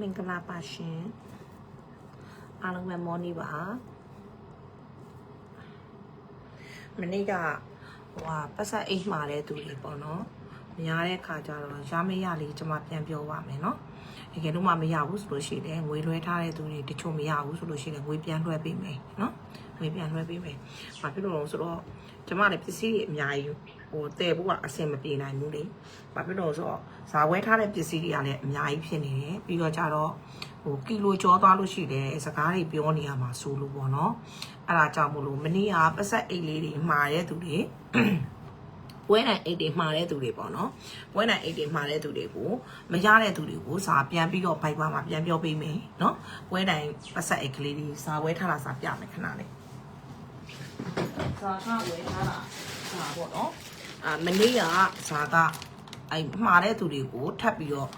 မင်္ဂလာပါရှင်အားလုံးပဲမော်နီပါမနေ့ကဟိုဟာပတ်ဆက်အိတ်မှာတဲ့သူတွေပေါ့နော်မရတဲ့ခါကျတော့ရမရလေးကျွန်မပြန်ပြောပါမယ်နော်တကယ်လို့မှမရဘူးဆိုလို့ရှိရင်ငွေလွှဲထားတဲ့သူတွေတချို့မရဘူးဆိုလို့ရှိရင်ငွေပြန်လွှဲပေးမယ်နော်ငွေပြန်လွှဲပေးမယ်ဘာဖြစ်လို့လဲဆိုတော့ကျွန်မလည်းပစ္စည်းတွေအများကြီး ဟိုတည်ဖို့ကအဆင်မပြေနိုင်ဘူးလေဘာဖြစ်လို့လဲဆိုတော့ဇာဝဲထားတဲ့ပစ္စည်းတွေကလည်းအများကြီးဖြစ်နေတယ်ပြီးတော့ကြတော့ဟိုကီလိုကျော်သွားလို့ရှိတယ်စကားတွေပြောနေရမှာဆိုလို့ပေါ့နော်အဲ့ဒါကြောင့်မို့လို့မနေ့ကပတ်ဆက်အိတ်လေးတွေမှာတဲ့သူတွေပွဲနိုင်အိတ်တွေမှာတဲ့သူတွေပေါ့နော်ပွဲနိုင်အိတ်တွေမှာတဲ့သူတွေကိုမရတဲ့သူတွေကိုစာပြန်ပြီးတော့ဘိုက်ပါမှာပြန်ပြောပေးမယ်နော်ပွဲနိုင်ပတ်ဆက်အိတ်ကလေးတွေစာဝဲထားတာစာပြမယ်ခဏလေးစာကဝဲထားတာစာပေါ့နော် အာမနေ့ကစာကအဲ့မှာတဲ့သူတွေကိုထပ်ပြီးတော့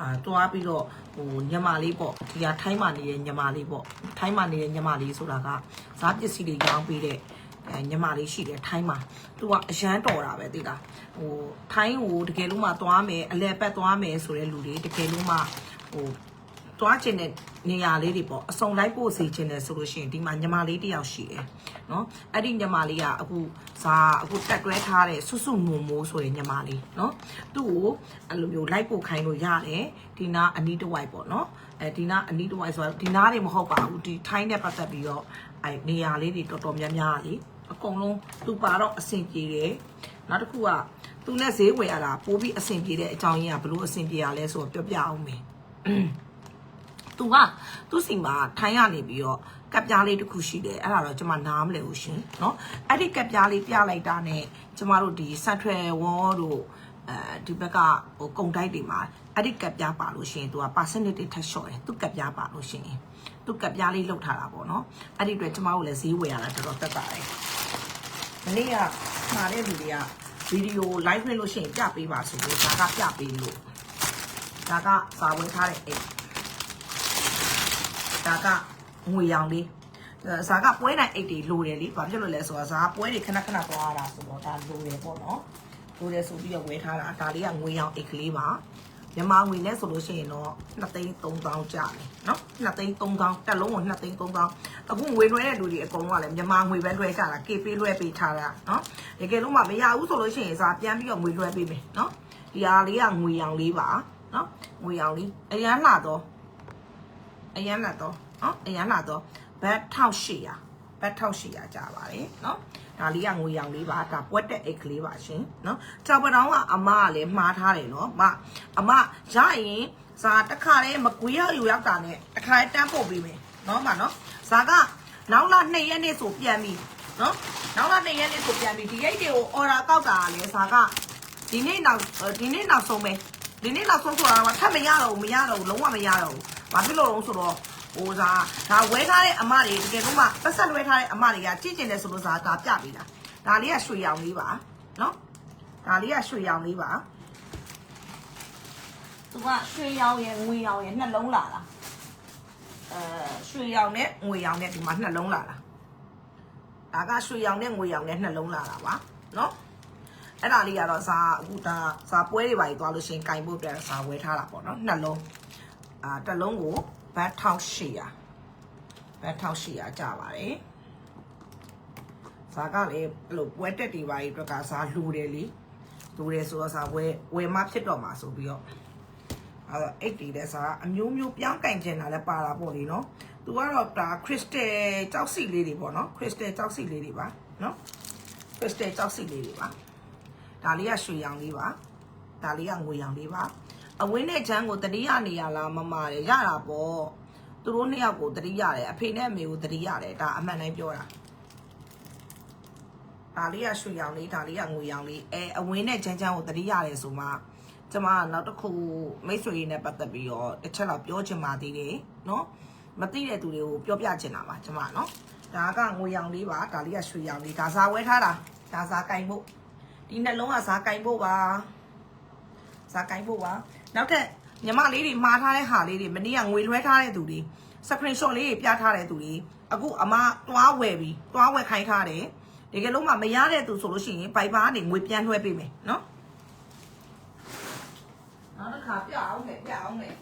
အာတွားပြီးတော့ဟိုညမလေးပေါ့ဒီကထိုင်းမှနေတဲ့ညမလေးပေါ့ထိုင်းမှနေတဲ့ညမလေးဆိုတာကဇာပစ္စည်းတွေရောင်းပေးတဲ့အဲညီမလေးရှိတယ်ထိုင်းမှာသူကအရန်တော်တာပဲသိလားဟိုထိုင်းကိုတကယ်လို့မှသွားမယ်အလဲပတ်သွားမယ်ဆိုတဲ့လူတွေတကယ်လို့မှဟို သွားကျင်တဲ့နေရာလေးတွေပေါ့အစုံလိုက်ပို့စီခြင်းတယ်ဆိုလို့ရှိရင်ဒီမှာညီမလေးတယောက်ရှိတယ်နော်အဲ့ဒီညီမလေးကအခုဇာအခုတက်တွဲထားတဲ့ဆွဆွမုံမိုးဆိုတဲ့ညီမလေးနော်သူ့ကိုအဲ့လိုမျိုးလိုက်ပို့ခိုင်းလို့ရတယ်ဒီနာအနီးတစ်ဝိုက်ပေါ့နော်အဲဒီနာအနီးတစ်ဝိုက်ဆိုတော့ဒီနာတွေမဟုတ်ပါဘူးဒီထိုင်းနဲ့ပတ်သက်ပြီးတော့အဲ့နေရာလေးတွေတော်တော်များများလေအကုန်လုံးသူပါတော့အဆင်ပြေတယ်နောက်တစ်ခုကသူနဲ့ဈေးဝယ်ရတာပိုးပြီးအဆင်ပြေတဲ့အကြောင်းရင်းကဘလို့အဆင်ပြေရလဲဆိုတော့ပြောပြအောင်မယ် သူကသူ့စီမှာထိုင်းရနေပြီးတော့ကပ်ပြားလေးတစ်ခုရှိတယ်အဲ့ဒါတော့ကျွန်မနားမလဲဘူးရှင်เนาะအဲ့ဒီကပ်ပြားလေးပြလိုက်တာနဲ့ကျွန်မတို့ဒီဆက်ထွယ်ဝေါ်တို့အဲဒီဘက်ကဟိုကုံတိုက်တွေမှာအဲ့ဒီကပ်ပြားပါလို့ရှင်သူက percentage ထက်လျှော့တယ်သူကပ်ပြားပါလို့ရှင်သူကပ်ပြားလေးလောက်ထားတာပေါ့နော်အဲ့ဒီအတွက်ကျွန်မတို့လည်းဈေးဝယ်ရတာတော်တော်တက်ပါတယ် မနေ့ကမှာတဲ့လူတွေကဗီဒီယို live လွှင့်လို့ရှိရင်ပြပေးပါဆိုလို့ဒါကပြပေးလို့ဒါကစာဝင်ထားတဲ့အိတ် ဒါကငွေရောင်လေးအဲဇာကပွဲနိုင်အိတ်တွေလိုတယ်လေဘာဖြစ်လို့လဲဆိုတော့ဇာကပွဲတွေခဏခဏသွားရတာဆိုတော့ဒါလိုတယ်ပေါ့နော်လိုတယ်ဆိုပြီးတော့ဝယ်ထားတာဒါလေးကငွေရောင်အိတ်ကလေးပါမြန်မာငွေနဲ့ဆိုလို့ရှိရင်တော့2သိန်း3000ကျတယ်နော်2သိန်း3000တက်လုံးကို2သိန်း3000အခုငွေလွှဲတဲ့လူတွေအကုန်လုံးကလည်းမြန်မာငွေပဲလွှဲကြတာ KP လွှဲပေးထားတာနော်တကယ်လို့မှမရဘူးဆိုလို့ရှိရင်စာပြန်ပြီးတော့ငွေလွှဲပေးမယ်နော်ဒီဟာလေးကငွေရောင်လေးပါနော်ငွေရောင်လေးအရန်လာတော့ အရန်လာတော့နော်အရန်လာတော့ဘတ်1800ဘတ်1800ကျပါတယ်နော်ဒါလေးကငွေရောင်လေးပါဒါပွက်တဲ့အိတ်ကလေးပါရှင်နော်ကြောက်ပတောင်းကအမကလည်းမှားထားတယ်နော်မအမရရင်ဇာတစ်ခါတည်းမကွေးရယူရောက်တာနဲ့တစ်ခါတည်းတန်းပို့ပေးမယ်နော်မနော်ဇာကနောက်လာ2ရက်နေ့ဆိုပြန်ပြီနော်နောက်လာ2ရက်နေ့ဆိုပြန်ပြီဒီရိတ်တွေကို order ကောက်တာကလည်းဇာကဒီနေ့နောက်ဒီနေ့နောက်ဆုံးပဲဒီနေ့နောက်ဆုံးဆိုတာကထပ်မရတော့ဘူးမရတော့ဘူးလုံးဝမရတော့ဘူး ဘာဖြစ်လို့လဲဆိုတော့ဟိုစားဒါဝဲထားတဲ့အမတွေတကယ်လို့မှပတ်ဆက်လွဲထားတဲ့အမတွေကကြည့်ကျင်တယ်ဆိုလို့စားဒါပြပေးတာဒါလေးကရွှေရောင်လေးပါနော်ဒါလေးကရွှေရောင်လေးပါသူကရွှေရောင်ရယ်ငွေရောင်ရယ်နှလုံးလာတာအဲရွှေရောင်နဲ့ငွေရောင်နဲ့ဒီမှာနှလုံးလာတာဒါကရွှေရောင်နဲ့ငွေရောင်နဲ့နှလုံးလာတာပါနော်အဲ့ဒါလေးကတော့ဇာအခုဒါဇာပွဲတွေပါကြီးသွားလို့ရှရင်ကင်ဖို့အတွက်ဇာဝဲထားတာပေါ့နော်နှလုံး အာတစ်လုံးကိုဘတ်1800ဘတ်1800ကျပါတယ်ဇာကလည်းအဲ့လိုပွဲတက်တွေပါကြီးအတွက်ကဇာလူတယ်လေလူတယ်ဆိုတော့ဇာဝဲဝယ်မဖြစ်တော့မှာဆိုပြီးတော့အဲ့တော့အိတ်တွေလည်းဇာအမျိုးမျိုးပြောင်းကင်ကျင်တာလည်းပါတာပေါ့လေနော်သူကတော့ဒါခရစ်စတယ်ကြောက်စီလေးတွေပေါ့နော်ခရစ်စတယ်ကြောက်စီလေးတွေပါနော်ခရစ်စတယ်ကြောက်စီလေးတွေပါဒါလေးကရွှေရောင်လေးပါဒါလေးကငွေရောင်လေးပါ အဝင်းနဲ့ချမ်းကိုတတိယနေရလားမမတယ်ရတာပေါ့သူတို့နှစ်ယောက်ကိုတတိရတယ်အဖေနဲ့အမေကိုတတိရတယ်ဒါအမှန်တိုင်းပြောတာဒါလေးကရွှေရောင်လေးဒါလေးကငွေရောင်လေးအဲအဝင်းနဲ့ချမ်းချမ်းကိုတတိရတယ်ဆိုမှကျမကနောက်တစ်ခုမိတ်ဆွေရေးနဲ့ပတ်သက်ပြီးတော့တစ်ချက်တော့ပြောချင်ပါသေးတယ်နော်မသိတဲ့သူတွေကိုပြောပြချင်တာပါကျမနော်ဒါကငွေရောင်လေးပါဒါလေးကရွှေရောင်လေးဒါစားဝဲထားတာဒါစားကင်ဖို့ဒီနှလုံးကစားကင်ဖို့ပါဇာကိုင်းဖို့ပါ နောက်ထပ်ညီမလေးတွေမှားထားတဲ့ဟာလေးတွေမနေ့ကငွေလွှဲထားတဲ့သူတွေ screenshot လေးတွေပြထားတဲ့သူတွေအခုအမသွားဝယ်ပြီးသွားဝယ်ခိုင်းထားတယ်တကယ်လို့မှမရတဲ့သူဆိုလို့ရှိရင်ဘိုက်ပါကနေငွေပြန်လွှဲပေးမယ်နော်နောက်တစ်ခါပြအောင်မယ်ပြအောင်မယ်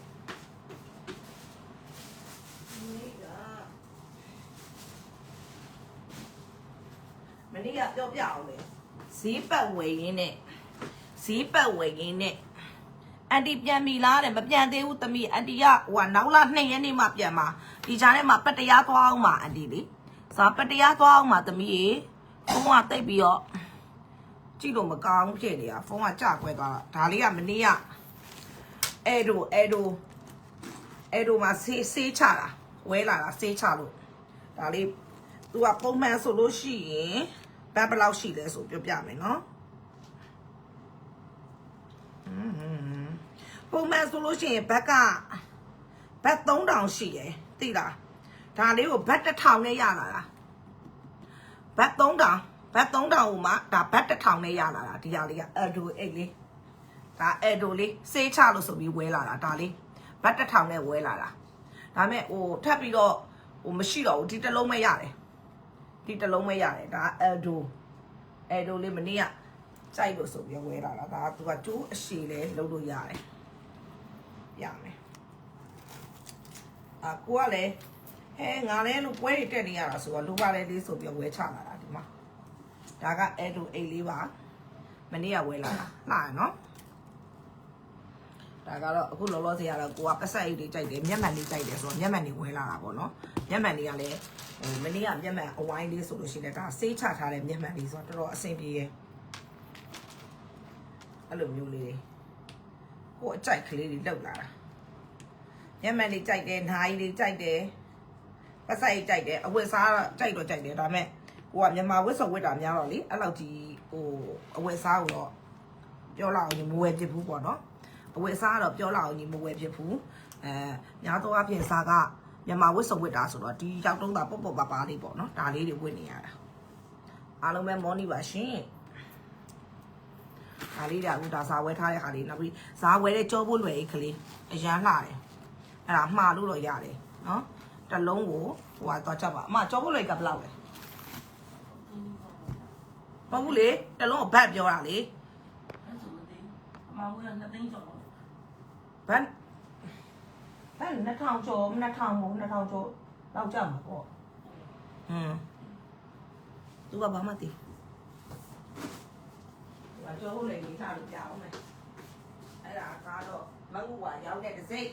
မနေ့ကပြောပြအောင်လေဈေးပတ်ဝယ်ရင်းနဲ့ဈေးပတ်ဝယ်ရင်းနဲ့ အန်တီပြန်ပြီလားတဲ့မပြန်သေးဘူးသမီးအန်တီကဟိုကနောက်လ2ရက်နေ့မှပြန်မှာဒီကြားထဲမှာပတ်တရားသွားအောင်မှာအန်တီလေဇာပတ်တရားသွားအောင်မှာသမီးရေဖုန်းကတိတ်ပြီးတော့ကြည့်လို့မကောင်းဖြစ်နေတာဖုန်းကကြကွဲသွားတာဒါလေးကမနေ့ကအဲ့တို့အဲ့တို့အဲ့တို့မှာဆေးဆေးချတာဝဲလာတာဆေးချလို့ဒါလေး तू ကပုံမှန်ဆိုလို့ရှိရင်ဘတ်ဘယ်လောက်ရှိလဲဆိုပြောပြမယ်နော်อืม ပုံမှန်ဆိုလို့ရှိရင်ဘတ်ကဘတ်3000ရှိရယ်သိလားဒါလေးကိုဘတ်1000နဲ့ရလာတာဘတ်3000ဘတ်3000ကိုမှဒါဘတ်1000နဲ့ရလာတာဒီဟာလေးကအဲ့ဒိုအိတ်လေးဒါအဲ့ဒိုလေးစေးချလို့ဆိုပြီးဝဲလာတာဒါလေးဘတ်1000နဲ့ဝဲလာတာဒါမဲ့ဟိုထပ်ပြီးတော့ဟိုမရှိတော့ဘူးဒီတစ်လုံးပဲရတယ်ဒီတစ်လုံးပဲရတယ်ဒါအယ်ဒိုအယ်ဒိုလေးမနေ့ကကြိုက်လို့ဆိုပြီးဝဲလာတာဒါကသူကကျိုးအရှည်လဲလုပ်လို့ရတယ် ရမယ်အာကိုကလည်းဟဲငါလဲလို့ပွဲတွေတက်နေရတာဆိုတော့လိုပါလေလေးဆိုပြီးဝဲချလာတာဒီမှာဒါကအယ်ဒိုအိတ်လေးပါမနေ့ကဝဲလာတာလှရနော်ဒါကတော့အခုလောလောဆယ်ကတော့ကိုကပတ်ဆက်အိတ်တွေကြိုက်တယ်မျက်မှန်လေးကြိုက်တယ်ဆိုတော့မျက်မှန်တွေဝဲလာတာပေါ့နော်မျက်မှန်တွေကလည်းဟိုမနေ့ကမျက်မှန်အဝိုင်းလေးဆိုလို့ရှိရင်လည်းဒါစေးချထားတဲ့မျက်မှန်လေးဆိုတော့တော်တော်အဆင်ပြေရဲ့အဲ့လိုမျိုးလေး ကိုအကြိုက်ကလေးတွေလောက်လာတာမျက်မှန်လေးကြိုက်တယ်နားကြီးလေးကြိုက်တယ်ပတ်ဆက်အိတ်ကြိုက်တယ်အဝတ်စားကြိုက်တော့ကြိုက်တယ်ဒါပေမဲ့ကိုကမြန်မာဝတ်စုံဝတ်တာများတော့လေအဲ့လောက်ကြီးဟိုအဝတ်စားကိုတော့ပြောလောက်ရင်မဝယ်ဖြစ်ဘူးပေါ့နော်အဝယ်စားကတော့ပြောလောက်ညီမဝယ်ဖြစ်ဘူးအဲညာတော့အပြင်စားကမြန်မာဝတ်စုံဝတ်တာဆိုတော့ဒီရောက်တုံးတာပေါ့ပေါ့ပါပါလေးပေါ့နော်ဒါလေးတွေဝတ်နေရတာအားလုံးပဲမောနီပါရှင် ဒါလေးတွေအခုဒါစားဝဲထားတဲ့ဟာလေးနောက်ပြီးစားဝဲတဲ့ကြောဖို့လွယ်အိတ်ကလေးအရန်လှတယ်အဲ့ဒါမှားလို့တော့ရတယ်နော်တစ်လုံးကိုဟိုကတော့ချက်ပါအမကြောဖို့လွယ်ကဘယ်လောက်လဲမဟုတ်ဘူးလေတစ်လုံးကိုဘတ်ပြောတာလေမဟုတ်ဘူးနှစ်သိန်းကျော်ဘန်ဘန်2000ကျော်2000မဟုတ်2000ကျော်လောက်ကြမှာပေါ့ဟမ်သူကဘာမှတည် သူကကျော်ဟုတ်လေကြီးထားလို့ပြအောင်မယ်အဲ့ဒါကတော့မဟုတ်ဘူးရောက်တဲ့တစ်စိတ်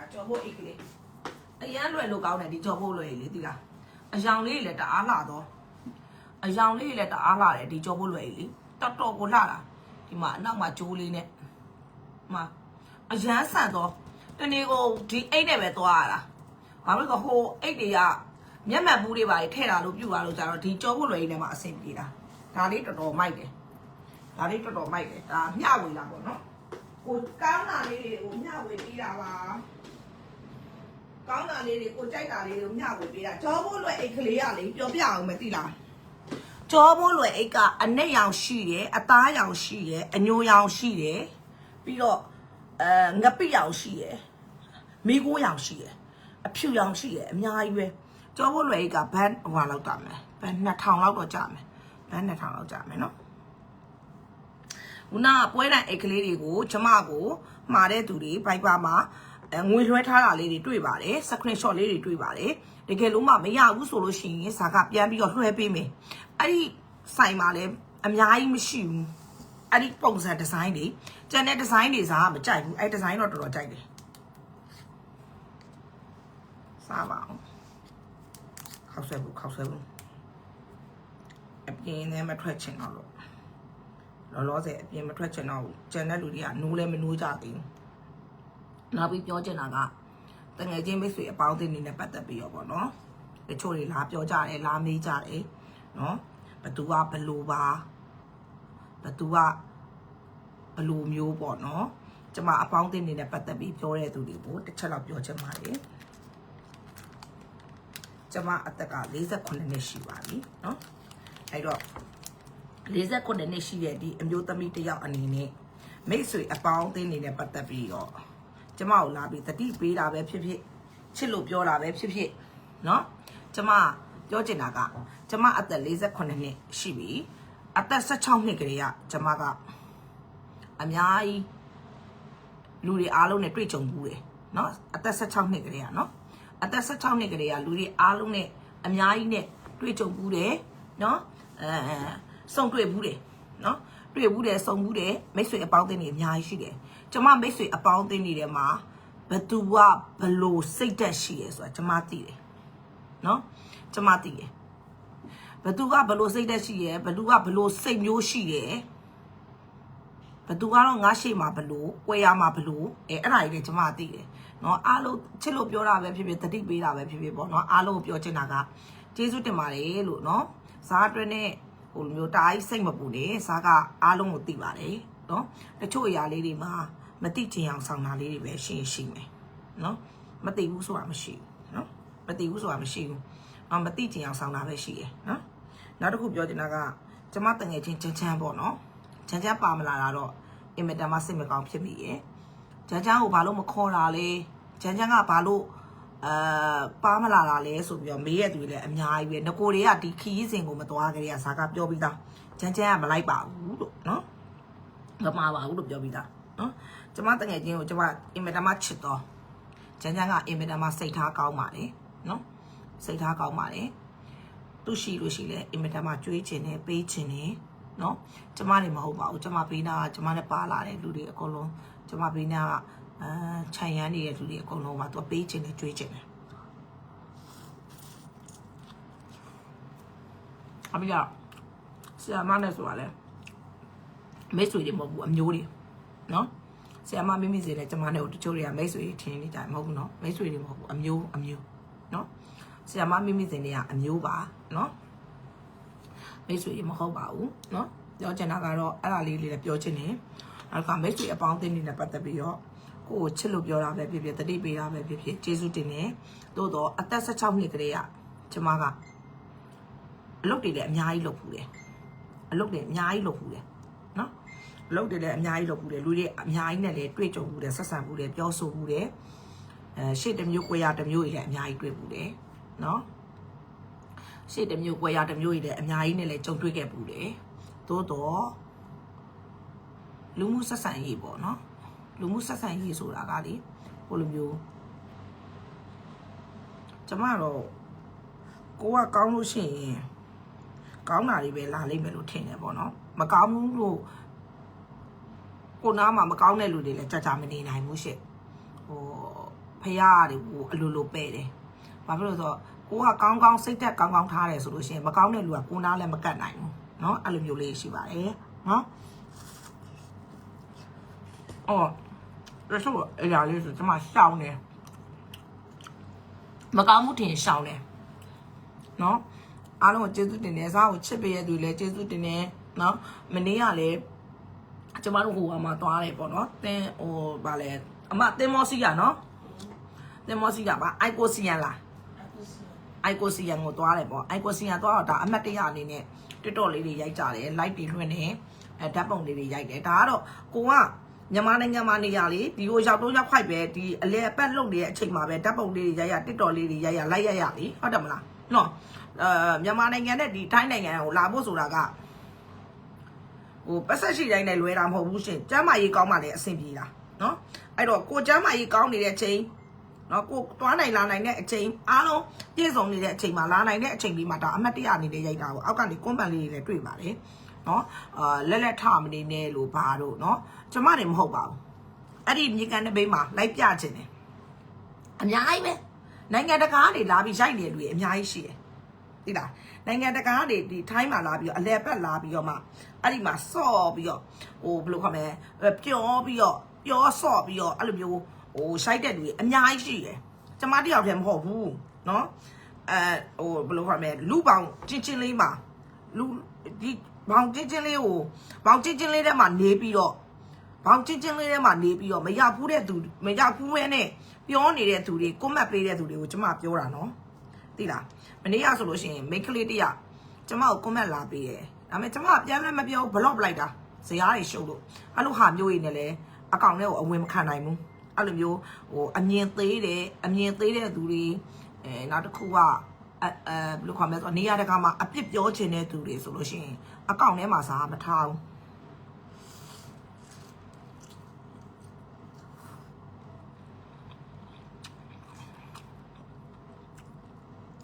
အကျော်ဖို့အိတ်ကလေးအရန်လွယ်လို့ကောင်းတယ်ဒီကျော်ဖို့လွယ်လေးသိလားအယောင်လေးလည်းတအားလှတော့အယောင်လေးလည်းတအားလှတယ်ဒီကျော်ဖို့လွယ်လေးတော်တော်ကိုလှတာဒီမှာအနောက်မှာဂျိုးလေးနဲ့မအရန်ဆန်တော့တနေ့ကိုဒီအိတ်နဲ့ပဲသွားရတာဘာလို့လဲဆိုတော့ဟိုအိတ်တွေကမျက်မှန်ဘူးတွေပါထည့်တာလို့ပြုတာလို့ကြတော့ဒီကြောဖို့လွယ်ရင်းနဲ့မှအဆင်ပြေတာ ဒါလေးတော်တော်မိုက်တယ်ဒါလေးတော်တော်မိုက်တယ်ဒါမျှဝေလာပေါ့နော်ကိုကောင်းတာလေးတွေကိုမျှဝေပြီးတာပါကောင်းတာလေးတွေကိုကြိုက်တာလေးတွေကိုမျှဝေပြီးတာကြောဖို့လွယ်အိတ်ကလေးကလေပြောပြအောင်မသိလားကြောဖို့လွယ်အိတ်ကအနက်ရောင်ရှိတယ်အသားရောင်ရှိတယ်အညိုရောင်ရှိတယ်ပြီးတော့အဲငပိရောင်ရှိရယ်မိကိုရောင်ရှိရယ်အဖြူရောင်ရှိရယ်အများကြီးပဲကျော်ဖို့လွယ်ကဘန်ဟွာလောက်တာမယ်ဘန်2000လောက်တော့ကြာမယ် ဘန်2000လောက်ကြာမယ်နော်ခုနကပွဲတိုင်အိတ်ကလေးတွေကိုကျမကိုမှာတဲ့သူတွေဘိုက်ပါမှာအဲငွေလွှဲထားတာလေးတွေတွေ့ပါတယ်စကရင်ရှော့လေးတွေတွေ့ပါတယ်တကယ်လို့မှမရဘူးဆိုလို့ရှိရင်ဇာကပြန်ပြီးတော့လွှဲပေးမယ်အဲ့ဒီဆိုင်မှာလည်းအများကြီးမရှိဘူးအဲ့ဒီပုံစံဒီဇိုင်းတွေကျန်တဲ့ဒီဇိုင်းတွေစားမကြိုက်ဘူးအဲ့ဒီဇိုင်းတော့တော်တော်ကြိုက်တယ်စားပါအောင်ခောက်ဆွဲဘူးခောက်ဆွဲဘူး အပြင်ထဲမထွက်ချင်တော့လို့လောလောဆယ်အပြင်မထွက်ချင်တော့ဘူးကျန်တဲ့လူတွေကနိုးလဲမနိုးကြသေးဘူးနောက်ပြီးပြောချင်တာကတငယ်ချင်းမိတ်ဆွေအပေါင်းအသင်းတွေနဲ့ပတ်သက်ပြီးတော့ပေါ့နော်တချို့တွေလာပြောကြတယ်လာမေးကြတယ်နော်ဘသူကဘလူပါ ဘသူကဘလိုမျိုးပေါ့နော်ကျမအပေါင်းအသင်းနေနဲ့ပတ်သက်ပြီးပြောတဲ့သူတွေကိုတစ်ချက်တော့ပြောချင်ပါတယ်ကျမအသက်က48နှစ်ရှိပါပြီเนาะ အဲ့တော့48နှစ်ရှိတဲ့ဒီအမျိုးသမီးတစ်ယောက်အနေနဲ့မိတ်ဆွေအပေါင်းအသင်းနေနဲ့ပတ်သက်ပြီးတော့ကျမကိုလာပြီးတတိပေးတာပဲဖြစ်ဖြစ်ချစ်လို့ပြောတာပဲဖြစ်ဖြစ်เนาะကျမပြောချင်တာကကျမအသက်48နှစ်ရှိပြီ အသက်16နှစ်ကလေးကကျမကအများကြီးလူတွေအားလုံးနဲ့တွေ့ကြုံဘူးတယ်เนาะအသက်16နှစ်ကလေးကเนาะ အသက်16နှစ်ကလေးကလူတွေအားလုံးနဲ့အများကြီးနဲ့တွေ့ကြုံဘူးတယ်နော် အဲဆုံတွေ့ဘူးတယ်နော်တွေ့ဘူးတယ်ဆုံဘူးတယ်မိတ်ဆွေအပေါင်းအသင်းတွေအများကြီးရှိတယ်ကျမမိတ်ဆွေအပေါင်းအသင်းတွေထဲမှာဘသူကဘလို့စိတ်သက်ရှိရဲဆိုတာကျမသိတယ်နော်ကျမသိတယ်ဘသူကဘလို့စိတ်သက်ရှိရဲဘသူကဘလို့စိတ်မျိုးရှိရဲဘသူကတော့ငါရှိမှာဘလို့ကွဲရမှာဘလို့အဲအဲ့ဒါကြီးလေကျမသိတယ်နော်အားလုံးချစ်လို့ပြောတာပဲဖြစ်ဖြစ်တတိပေးတာပဲဖြစ်ဖြစ်ပေါ့နော်အားလုံးကိုပြောချင်တာကကျေးဇူးတင်ပါတယ်လို့နော် ဇာတ်အတွင်းနဲ့ဟိုလိုမျိုးတားကြီးစိတ်မပူနဲ့ဇာကအားလုံးကိုသိပါတယ်နော်တချို့အရာလေးတွေမှာမသိချင်အောင်ဆောင်တာလေးတွေပဲရှိရင်ရှိမယ်နော်မသိဘူးဆိုတာမရှိဘူးနော်မသိဘူးဆိုတာမရှိဘူးအော်မသိချင်အောင်ဆောင်တာပဲရှိရယ်နော်နောက်တစ်ခုပြောချင်တာကကျမတငယ်ချင်းချမ်းချမ်းပေါ့နော်ချမ်းချမ်းပါမလာတာတော့အင်မတန်မှစိတ်မကောင်းဖြစ်မိရယ်ချမ်းချမ်းကိုဘာလို့မခေါ်တာလဲချမ်းချမ်းကဘာလို့ အာပါမလာတာလဲဆိုပြီးတော့မေးရသူတွေလည်းအများကြီးပဲငကိုတွေကဒီခီးစဉ်ကိုမသွားကြတဲ့ဇာကပြောပြီးသားချမ်းချမ်းကမလိုက်ပါဘူးလို့နော်မမှားပါဘူးလို့ပြောပြီးသားနော်ကျမတငယ်ချင်းကိုကျမအင်မတန်မှချစ်တော့ချမ်းချမ်းကအင်မတန်မှစိတ်ထားကောင်းပါလေနော်စိတ်ထားကောင်းပါလေသူရှိလို့ရှိလဲအင်မတန်မှကြွေးချင်တယ်ပေးချင်တယ်နော်ကျမနေမဟုတ်ပါဘူးကျမဘေးနာကကျမနဲ့ပါလာတဲ့လူတွေအကုန်လုံးကျမဘေးနာက အာခြံရမ်းနေတဲ့လူတွေအကုန်လုံးကသူကပေးချင်တယ်ကြွေးချင်တယ်အမေကဆရာမနဲ့ဆိုတာလဲမိတ်ဆွေတွေမဟုတ်ဘူးအမျိုးတွေနော်ဆရာမမိမိစေလဲကျမနဲ့တချို့တွေကမိတ်ဆွေထင်နေကြမဟုတ်ဘူးနော်မိတ်ဆွေတွေမဟုတ်ဘူးအမျိုးအမျိုးနော်ဆရာမမိမိစေနေကအမျိုးပါနော်မိတ်ဆွေတွေမဟုတ်ပါဘူးနော်ပြောချင်တာကတော့အဲ့ဒါလေးလေးလည်းပြောချင်တယ်နောက်ကမိတ်ဆွေအပေါင်းအသင်းတွေနဲ့ပတ်သက်ပြီးတော့ ကိုကိုချစ်လို့ပြောတာပဲဖြစ်ဖြစ်တတိပေးတာပဲဖြစ်ဖြစ်ကျေးဇူးတင်တယ်သို့တော့အသက်16နှစ်ကလေးကကျမကအလုပ်တွေလည်းအများကြီးလုပ်ဖူးတယ်အလုပ်တွေအများကြီးလုပ်ဖူးတယ်နော်အလုပ်တွေလည်းအများကြီးလုပ်ဖူးတယ်လူတွေအများကြီးနဲ့လည်းတွေ့ကြုံဖူးတယ်ဆက်ဆံဖူးတယ်ပြောဆိုဖူးတယ်အဲရှေ့တစ်မျိုးကိုရတစ်မျိုးကြီးလည်းအများကြီးတွေ့ဖူးတယ်နော်ရှေ့တစ်မျိုးကိုရတစ်မျိုးကြီးလည်းအများကြီးနဲ့လည်းကြုံတွေ့ခဲ့ဖူးတယ်သို့တော့လူမှုဆက်ဆံရေးပေါ့နော် လူမှုဆက်ဆံရေးဆိုတာကလေဟိုလိုမျိုးကျမတော့ကိုကကောင်းလို့ရှိရင်ကောင်းတာတွေပဲလာလိမ့်မယ်လို့ထင်တယ်ပေါ့နော်မကောင်းဘူးလို့ကိုနားမှာမကောင်းတဲ့လူတွေလည်းကြာကြာမနေနိုင်ဘူးရှင့်ဟိုဖះတွေကိုအလိုလိုပဲ့တယ်ဘာဖြစ်လို့ဆိုတော့ကိုကကောင်းကောင်းစိတ်သက်ကောင်းကောင်းထားတယ်ဆိုလို့ရှိရင်မကောင်းတဲ့လူကကိုနားလည်းမကတ်နိုင်ဘူးเนาะအဲ့လိုမျိုးလေးရှိပါတယ်เนาะ အော်ရရှို့အရာလေးဆိုကျွန်မရှောင်းတယ်မကောင်းမှုထင်ရှောင်းတယ်နော်အားလုံးကိုကျေးဇူးတင်တယ်စားကိုချစ်ပေးရသူလည်းကျေးဇူးတင်တယ်နော်မနေ့ကလည်းကျွန်မတို့ဟိုမှာသွားတယ်ပေါ့နော်သင်ဟိုဗာလဲအမသင်မောစီကနော်သင်မောစီကပါအိုက်ကိုစီယန်လားအိုက်ကိုစီယန်ကိုသွားတယ်ပေါ့အိုက်ကိုစီယန်သွားတော့ဒါအမတ်တရအနေနဲ့တွတ်တော်လေးတွေရိုက်ကြတယ် live တွေလွှင့်တယ်အဲဓာတ်ပုံလေးတွေရိုက်တယ်ဒါကတော့ကိုက မြန်မာနိုင်ငံမှာနေရလေဒီကိုရောက်တော့ရောက်ခိုက်ပဲဒီအလဲအပတ်လုံနေတဲ့အချိန်မှာပဲဓာတ်ပုံလေးတွေရိုက်ရတစ်တော်လေးတွေရိုက်ရလိုက်ရရလေဟုတ်တယ်မလားနော်အဲမြန်မာနိုင်ငံနဲ့ဒီထိုင်းနိုင်ငံကိုလာဖို့ဆိုတာကဟိုပတ်ဆက်ရှိတိုင်းနဲ့လွဲတာမဟုတ်ဘူးရှင်ကျမ်းမာရေးကောင်းမှလည်းအဆင်ပြေတာနော်အဲ့တော့ကိုကျမ်းမာရေးကောင်းနေတဲ့အချိန်နော်ကိုသွားနိုင်လာနိုင်တဲ့အချိန်အားလုံးပြည့်စုံနေတဲ့အချိန်မှာလာနိုင်တဲ့အချိန်လေးမှာဒါအမှတ်တရအနေနဲ့ရိုက်တာကိုအောက်ကနေကွန်ပန်လေးတွေလည်းတွေ့ပါတယ် နော်အာလက်လက်ထမနေနဲ့လို့ဘာတို့နော်ကျမတွေမဟုတ်ပါဘူးအဲ့ဒီမြေကန်တဲ့ဘေးမှာလိုက်ပြခြင်းတယ်အများကြီးပဲနိုင်ငံတကာကနေလာပြီးရိုက်နေလူတွေအများကြီးရှိတယ်သိလားနိုင်ငံတကာကနေဒီထိုင်းမှာလာပြီးတော့အလဲပတ်လာပြီးတော့မှအဲ့ဒီမှာစော့ပြီးတော့ဟိုဘယ်လိုခေါ်မလဲပျော်ပြီးတော့ပျော်စော့ပြီးတော့အဲ့လိုမျိုးဟိုရှိုက်တဲ့လူတွေအများကြီးရှိတယ်ကျမတယောက်တည်းမဟုတ်ဘူးเนาะအဲဟိုဘယ်လိုခေါ်မလဲလူပေါင်းချင်းချင်းလေးမှာလူဒီ ဘောင်ချင်းချင်းလေးကိုဘောင်ချင်းချင်းလေးထဲမှာနေပြီးတော့ဘောင်ချင်းချင်းလေးထဲမှာနေပြီးတော့မရဖူးတဲ့သူမရဖူးရဲနဲ့ပြောနေတဲ့သူတွေကွန်မတ်ပေးတဲ့သူတွေကိုကျမပြောတာနော်သိလားမနေ့ကဆိုလို့ရှိရင်မိတ်ကလေးတယောက်ကျမကိုကွန်မတ်လာပေးတယ်ဒါပေမဲ့ကျမပြန်လည်းမပြောဘလော့ပလိုက်တာဇရားတွေရှုပ်လို့အဲ့လိုဟာမျိုးတွေနဲ့လည်းအကောင့်ထဲကိုအဝင်မခံနိုင်ဘူးအဲ့လိုမျိုးဟိုအမြင်သေးတယ်အမြင်သေးတဲ့သူတွေအဲနောက်တစ်ခုကအဲအဲဘယ်လိုခေါ်မလဲဆိုတော့နေရာတကာမှာအပြစ်ပြောချင်တဲ့သူတွေဆိုလို့ရှိရင် အကောင့်ထဲမှာစားမထားဘူး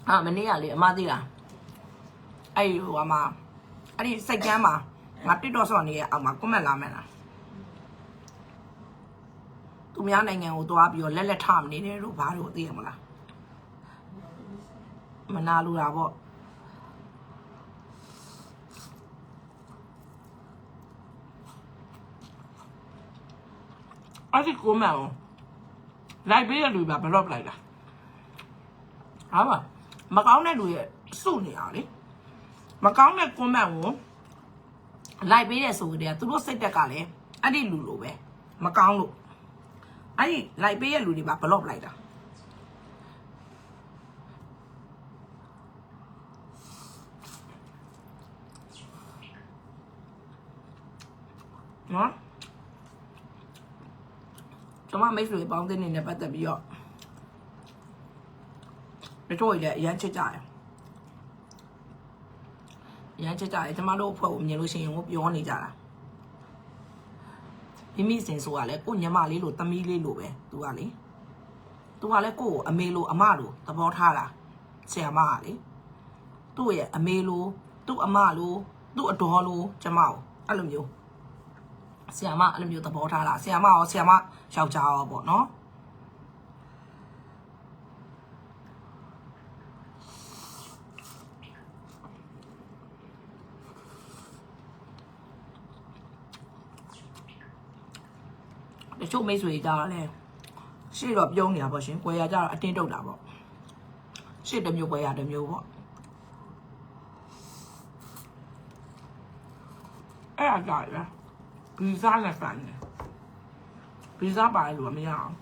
အာမနေ့ကလေအမသိလားအဲ့ဒီဟိုအမအဲ့ဒီစိတ်ကမ်းမှာငါတစ်တော့ဆော့နေရအောင်မှာကွန်မန့်လာမယ်လားသူများနိုင်ငံကိုသွားပြီးတော့လက်လက်ထမနေတယ်လို့ဘာလို့သိရမလားမနာလူတာပေါ့ အဲ့ဒီကွန်မန့်ကိုလိုက်ပေးတဲ့လူကဘလော့လိုက်တာဟာပါမကောင်းတဲ့လူရဲ့စုနေအောင်လေမကောင်းတဲ့ကွန်မန့်ကိုလိုက်ပေးတဲ့ဆိုကြတဲ့သူတို့စိတ်တက်ကလည်းအဲ့ဒီလူလိုပဲမကောင်းလို့အဲ့ဒီလိုက်ပေးတဲ့လူတွေပါဘလော့လိုက်တာနော် ကျွန်မမိတ်ဆွေပေါင်းတဲ့နေနဲ့ပတ်သက်ပြီးတော့တချို့ရဲ့အရန်ချစ်ကြတယ်အရန်ချစ်ကြတယ်ကျမတို့အဖွဲ့ကိုမြင်လို့ရှိရင်ကိုပြောနေကြတာမိမိစင်ဆိုကလည်းကိုညမလေးလိုတမီးလေးလိုပဲသူကလေသူကလည်းကိုကိုအမေလိုအမလိုသဘောထားတာဆရာမကလေသူ့ရဲ့အမေလိုသူ့အမလိုသူ့အတော်လိုကျမကိုအဲ့လိုမျိုး ဆီယာမအဲ့လိုမျိုးသဘောထားတာဆီယာမရောဆီယာမယောက်ျားရောပေါ့နော်တချို့မိတ်ဆွေကြတော့လဲရှေ့တော့ပြုံးနေတာပေါ့ရှင်ကွယ်ရကြတော့အတင်းတုတ်တာပေါ့ရှေ့တစ်မျိုးကွယ်ရတစ်မျိုးပေါ့အဲ့ဒါကြရယ် ဗီဇာနဲ့ဆိုင်တယ်ဗီဇာပါတယ်လို့မရအောင်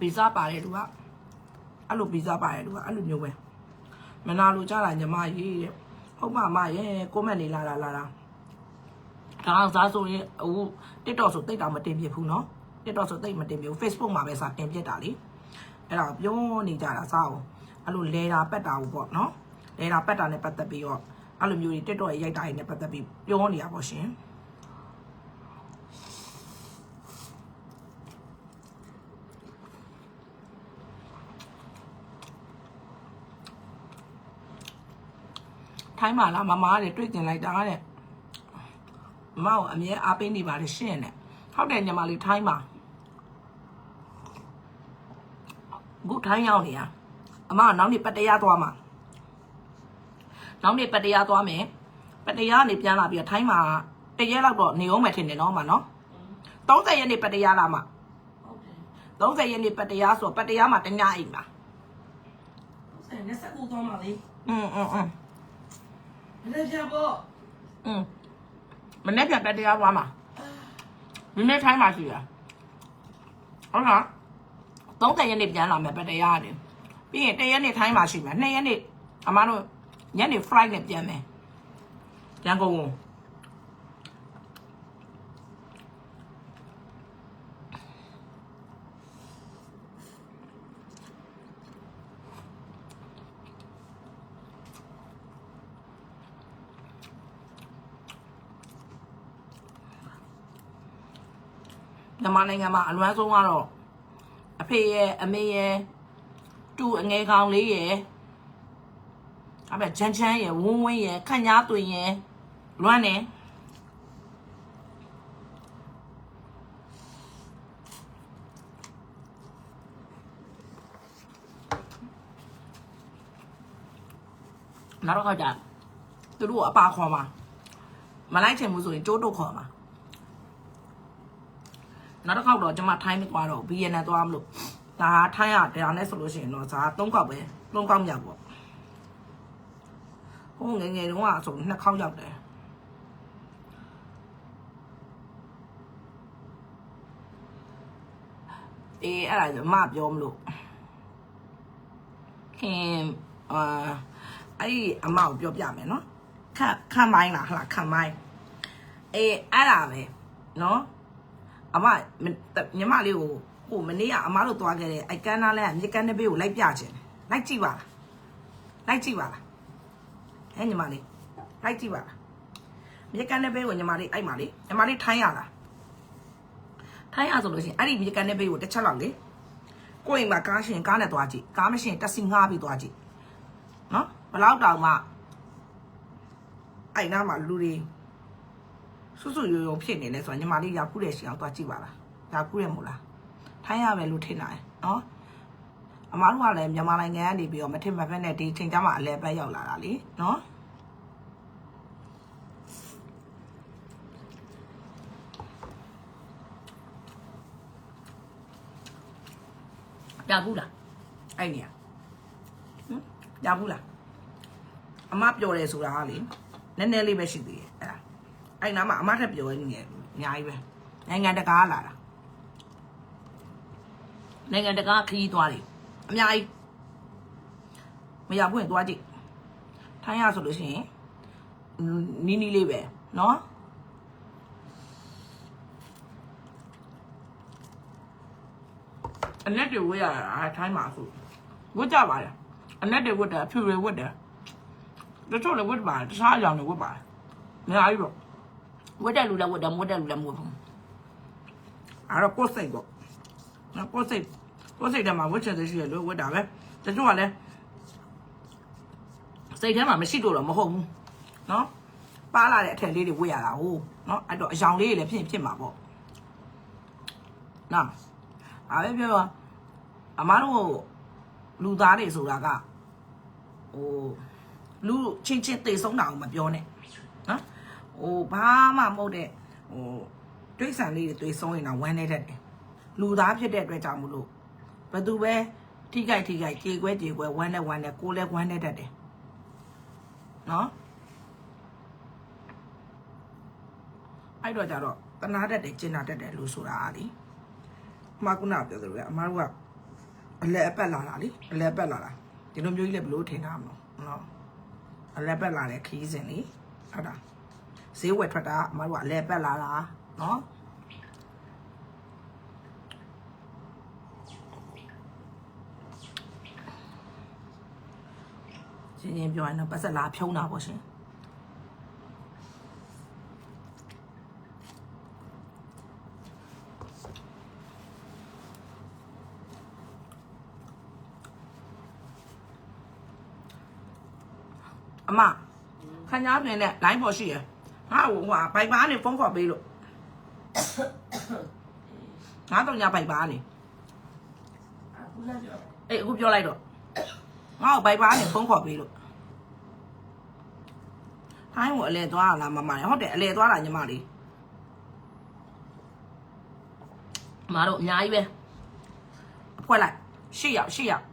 ဗီဇာပါတယ်လို့ကအဲ့လိုဗီဇာပါတယ်လို့ကအဲ့လိုမျိုးပဲမနာလိုကြတာညီမရေးတဲ့ဟုတ်ပါမရဲ့ကိုမက်နေလာလာလာလာဒါအောင်စားဆိုရင်အခု TikTok ဆိုတိတ်တောင်မတင်ပြဘူးเนาะ TikTok ဆိုတိတ်မတင်ပြဘူး Facebook မှာပဲစာတင်ပြတာလေအဲ့ဒါပြောနေကြတာစားအောင်အဲ့လိုလဲတာပက်တာဘူးပေါ့เนาะလဲတာပက်တာနဲ့ပတ်သက်ပြီးတော့ အဲ့လိုမျိုးတွေတက်တော့ရိုက်တာတွေနဲ့ပတ်သက်ပြီးပြောနေတာပေါ့ရှင်ထိုင်းမှာလာမမတဲ့တွေ့ကျင်လိုက်တာတဲ့မမကိုအမြဲအားပေးနေပါလေရှင့်တဲ့ဟုတ်တယ်ညီမလေးထိုင်းမှာအခုထိုင်းရောက်နေရအမကနောက်နေ့ပတ်တရားသွားမှာ နောက်နေ့ပတ္တရားသွားမယ်ပတ္တရားကနေပြန်လာပြီးတော့ထိုင်းမှာတရက်လောက်တော့နေအောင်မယ်ထင်တယ်နော်မနော်30ရက်နေ့ပတ္တရားလာမှာ ဟုတ်တယ် 30ရက်နေ့ပတ္တရားဆိုပတ္တရားမှာတညအိမ်ပါ ဆယ်နဲ့စကူသွားမှာလေ อืมอืมอืม လည်းပြပေါ့ อืมမနေ့ပြန်ပတ္တရားသွားမှာဒီနေ့ထိုင်းမှာရှိရဟုတ်လား30ရက်နေ့ပြန်လာမယ်ပတ္တရားရတယ်ပြီးရင်1ရက်နေ့ထိုင်းမှာရှိမယ်2ရက်နေ့အမတို့ ညနေ flight နဲ့ပြန်မယ်ရန်ကုန်ကိုမြန်မာနိုင်ငံမှာအလွမ်းဆုံးကတော့အဖေရဲ့အမေရဲ့တူအငယ်ကောင်လေးရဲ့ အဲ့ဒါချမ်းချမ်းရဲ့ဝန်းဝန်းရဲ့ခန့်ညားသွင်ရဲ့လွမ်းနေနောက်တော့ကြာသူတို့ကိုအပါခေါ်မှာမလိုက်ချင်ဘူးဆိုရင်ကျိုးတို့ခေါ်မှာနောက်တစ်ခေါက်တော့ကျွန်မထိုင်းမသွားတော့ဘီယက်နမ်သွားမလို့ဒါဟာထိုင်းရတရားနဲ့ဆိုလို့ရှိရင်တော့ဇာ၃ခေါက်ပဲ၃ခေါက်မြောက်ပေါ့ ဟိုငယ်ငယ်တုန်းကဆိုနှစ်ခေါက်ရောက်တယ်အေးအဲ့ဒါဆိုမပြောမလို့ခင်အာအဲ့ဒီအမကိုပြောပြမယ်နော်ခန့်ခန့်မိုင်းလားဟလားခန့်မိုင်းအေးအဲ့ဒါပဲနော်အမညီမလေးကိုဟိုမနေ့ကအမတို့သွားခဲ့တဲ့အိုက်ကန်းသားလဲမြေကန်းတဲ့ဘေးကိုလိုက်ပြချင်တယ်လိုက်ကြည့်ပါလားလိုက်ကြည့်ပါလား ဟဲ့ညီမလေးလိုက်ကြည့်ပါလားမြေကန်းတဲ့ဘေးကိုညီမလေးအိုက်ပါလေညီမလေးထိုင်းရလားထိုင်းရဆိုလို့ရှိရင်အဲ့ဒီမြေကန်းတဲ့ဘေးကိုတစ်ချက်လောက်လေကိုယ့်အိမ်မှာကားရှင်ကားနဲ့သွားကြည့်ကားမရှိရင်တက်စီငှားပြီးသွားကြည့်နော်ဘယ်လောက်တောင်မှအဲ့နားမှာလူတွေစွစွရိုးရိုးဖြစ်နေလဲဆိုတော့ညီမလေးရောက်ခုတဲ့ရှင်အောင်သွားကြည့်ပါလားရောက်ခုရမို့လားထိုင်းရမယ်လို့ထင်တာနော် အမားတို့ကလည်းမြန်မာနိုင်ငံကနေပြီးတော့မထင်မဖက်နဲ့ဒီချိန်ကျမှအလဲပတ်ရောက်လာတာလေနော်ရဘူးလားအဲ့နေရဟမ်ရဘူးလားအမပြောတယ်ဆိုတာကလေနည်းနည်းလေးပဲရှိသေးတယ်အဲ့ဒါအဲ့နားမှာအမထက်ပြောနေတယ်အများကြီးပဲနိုင်ငံတကာလာတာနိုင်ငံတကာခရီးသွားတယ် အများကြီးမရဘူးရင်သွားကြည့်ထိုင်းရဆိုလို့ရှိရင်နီးနီးလေးပဲเนาะအနက်တွေဝတ်ရတာထိုင်းမှာဆိုဝတ်ကြပါလေအနက်တွေဝတ်တယ်အဖြူတွေဝတ်တယ်တချို့လည်းဝတ်ပါတယ်တခြားအကြောင်းတွေဝတ်ပါတယ်အများကြီးပေါ့ဝတ်တဲ့လူလည်းဝတ်တယ်မဝတ်တဲ့လူလည်းမဝတ်ဘူးအဲ့တော့ကိုယ်စိတ်ပေါ့နော်ကိုယ်စိတ် ကိုယ်စိတ်ထဲမှာဝတ်ချင်တဲ့ရှိရလို့ဝတ်တာပဲတချို့ကလည်းစိတ်ထဲမှာမရှိလို့တော့မဟုတ်ဘူးနော်ပါလာတဲ့အထက်လေးတွေဝတ်ရတာဟုတ်နော်အဲ့တော့အယောင်လေးတွေလည်းဖြစ်ရင်ဖြစ်မှာပေါ့နော်အားပဲပြောပါအမားတို့လူသားတွေဆိုတာကဟိုလူချင်းချင်းတေဆုံးတာကိုမပြောနဲ့နော်ဟိုဘာမှမဟုတ်တဲ့ဟိုဒိဋ္ဌံလေးတွေတွေ့ဆုံးရင်တော့ဝမ်းနေတတ်တယ်လူသားဖြစ်တဲ့အတွက်ကြောင့်မလို့ ဘယ်သူပဲထိကြိုက်ထိကြိုက်ကြေကွဲကြေကွဲဝမ်းနေဝမ်းနေကိုယ်လည်းဝမ်းနေတတ်တယ်နော်အဲ့တော့ကြတော့တနာတတ်တယ်ကျင်နာတတ်တယ်လို့ဆိုတာအားလीအမကုနာပြောသလိုပဲအမတို့ကအလဲအပက်လာတာလीအလဲအပက်လာတာဒီလိုမျိုးကြီးလည်းဘလို့ထင်တာမလို့နော်အလဲပက်လာတဲ့ခီးစဉ်လीဟုတ်တာဈေးဝယ်ထွက်တာအမတို့ကအလဲပက်လာတာနော် ရှင်းရှင်းပြောရင်တော့ပတ်ဆက်လာဖြုံးတာပေါ့ရှင်အမခန်းကြားတွင်နဲ့ line ပေါ်ရှိရယ်ငါ့ဟိုဟာဘိုက်ပါနဲ့ဖုန်းခေါ်ပေးလို့ငါတော့ညာဘိုက်ပါနေအခုလည်းပြောအေးအခုပြောလိုက်တော့ ငါ့ကိုဘိုက်ပါနဲ့ဖုန်းခေါ်ပေးလို့ဟိုင်းကိုအလဲသွားတာလားမမရဟုတ်တယ်အလဲသွားတာညီမလေးအမတို့အများကြီးပဲအဖွဲလိုက်ရှစ်ယောက်ရှစ်ယောက်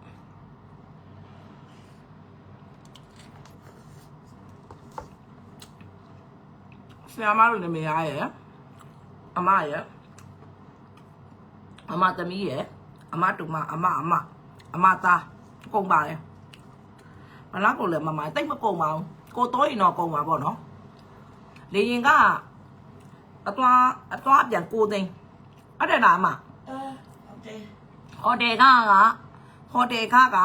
ဆရာမတို့လည်းမရရဲ့အမရဲ့အမသမီးရဲ့အမတူမအမအမအမသားကုန်ပါတ ယ်မလားကိုလည်းမမတိတ်မကုန်ပါဘူးကိုတော့ရင်တော့ကုန်ပါပေါ့နော်လေရင်ကအသွားအသွားပြန်ကိုသိန်းအဲ့ဒါလားအမအဲဟုတ်တယ်ဟိုတယ်ကကဟိုတယ်ကက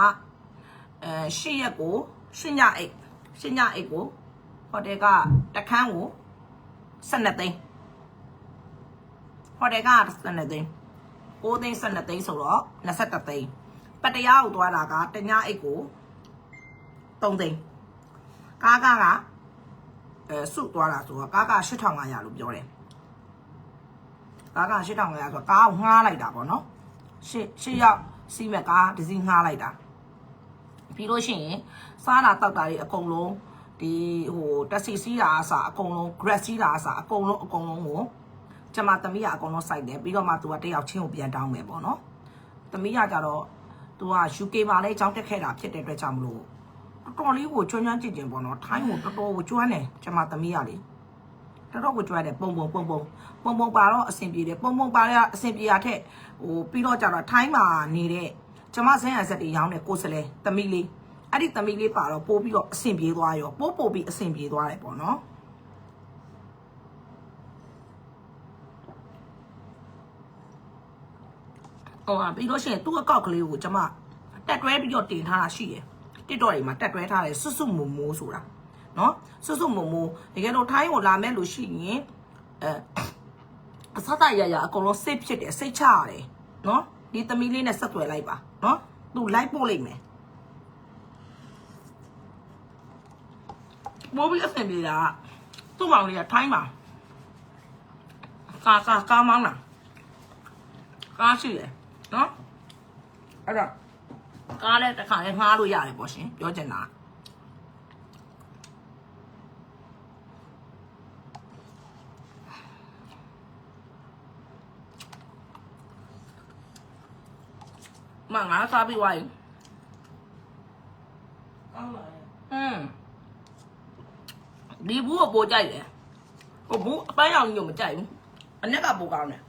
အဲရှစ်ရက်ကိုရှင်းညအိတ်ရှင်းညအိတ်ကိုဟိုတယ်ကတခန်းကို12သိန်းဟိုတယ်က12သိန်း6သိန်း12သိန်းဆိုတော့21သိန်းပတ္တရားကိုသွားတာကတညအိတ်ကို 3သိန်းကားကကအဲစုသွားတာဆိုတော့ကားက8500လို့ပြောတယ်ကားက8500ဆိုတော့ကားကိုငှားလိုက်တာပေါ့နော်ရှစ်ရှစ်ရောက်စီးမဲ့ကားတစ်စီးငှားလိုက်တာပြီးလို့ရှိရင်စားတာတောက်တာတွေအကုန်လုံးဒီဟိုတက်စီစီးတာအစားအကုန်လုံး grad စီးတာအစားအကုန်လုံးအကုန်လုံးကိုကျမသမီးကအကုန်လုံးစိုက်တယ်ပြီးတော့မှသူကတယောက်ချင်းကိုပြန်တောင်းမယ်ပေါ့နော်သမီးကကြတော့သူက UK မှာလည်းအကြောင်းတက်ခဲ့တာဖြစ်တဲ့အတွက်ကြောင့်မလို့ တော်တော်လေးကိုကျွမ်းကျွမ်းကျင်ကျင်ပေါ့နော်ထိုင်းကိုတော်တော်ကိုကျွမ်းတယ်ကျမသမီးကလေတော်တော်ကိုကျွမ်းတယ်ပုံပုံပုံပုံပုံပုံပါတော့အဆင်ပြေတယ်ပုံပုံပါတဲ့အဆင်ပြေတာထက်ဟိုပြီးတော့ကြတော့ထိုင်းမှာနေတဲ့ကျမဆင်းရဆက်တွေရောင်းတဲ့ကိုယ်စလဲသမီးလေးအဲ့ဒီသမီးလေးပါတော့ပို့ပြီးတော့အဆင်ပြေသွားရောပို့ပို့ပြီးအဆင်ပြေသွားတယ်ပေါ့နော်ဟိုဟာပြီးတော့ရှိရင်သူ့အကောက်ကလေးကိုကျမတက်တွဲပြီးတော့တင်ထားတာရှိရယ် တစ်တော်တွေမှာတက်တွဲထားတယ်စွတ်စွတ်မုံမိုးဆိုတာနော်စွတ်စွတ်မုံမိုးတကယ်လို့ထိုင်းကိုလာမဲ့လို့ရှိရင်အဲအစတရရအကုန်လုံးစိတ်ဖြစ်တယ်စိတ်ချရတယ်နော်ဒီသမီးလေးနဲ့ဆက်သွယ်လိုက်ပါနော်သူလိုက်ပို့လိုက်မယ်မိုးပြီးအဆင်ပြေတာကသူ့မောင်လေးကထိုင်းပါကာကာကာမောင်းလားကားရှိတယ်နော်အဲ့တော့ ကားလည်းတစ်ခါလည်းငှားလို့ရတယ်ပေါ့ရှင်ပြောချင်တာကမငါစားပြီးွားရင်ကောင်းပါရဲ့อืมဒီဘူးကိုပိုကြိုက်တယ်ဟိုဘူးအပန်းရောင်ကြီးကိုမကြိုက်ဘူးအနက်ကပိုကောင်းတယ်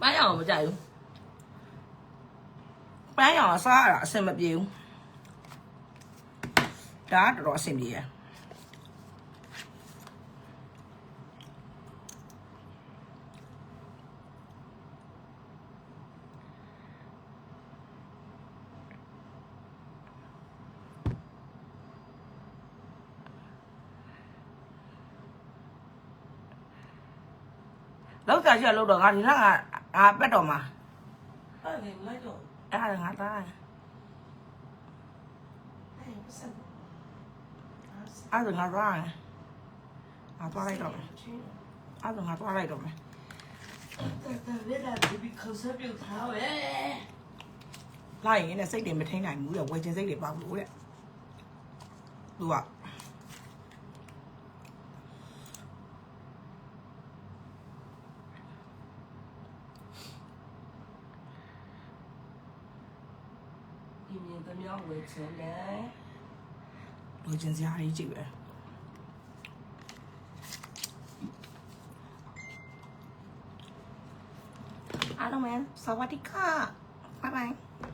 ပန်းရောင်ကိုမကြိုက်ဘူး ပန်းရောင်ကစားရတာအဆင်မပြေဘူးဒါကတော်တော်အဆင်ပြေရယ်လောက်ကြရှိရ လို့တော့ငါဒီလကငါပက်တော်မှာအဲ့ဒီလိုက်တော့အဲ့ဒါငါသားတယ်အဲ့ဒီပတ်စံအဲ့ဒါငါသားတယ်ငါသွားလိုက်တော့ မယ်အဲ့ဒါငါသွားလိုက်တော့မယ်တဲ့တဲ့လေးလာဒီခန်းစားပြု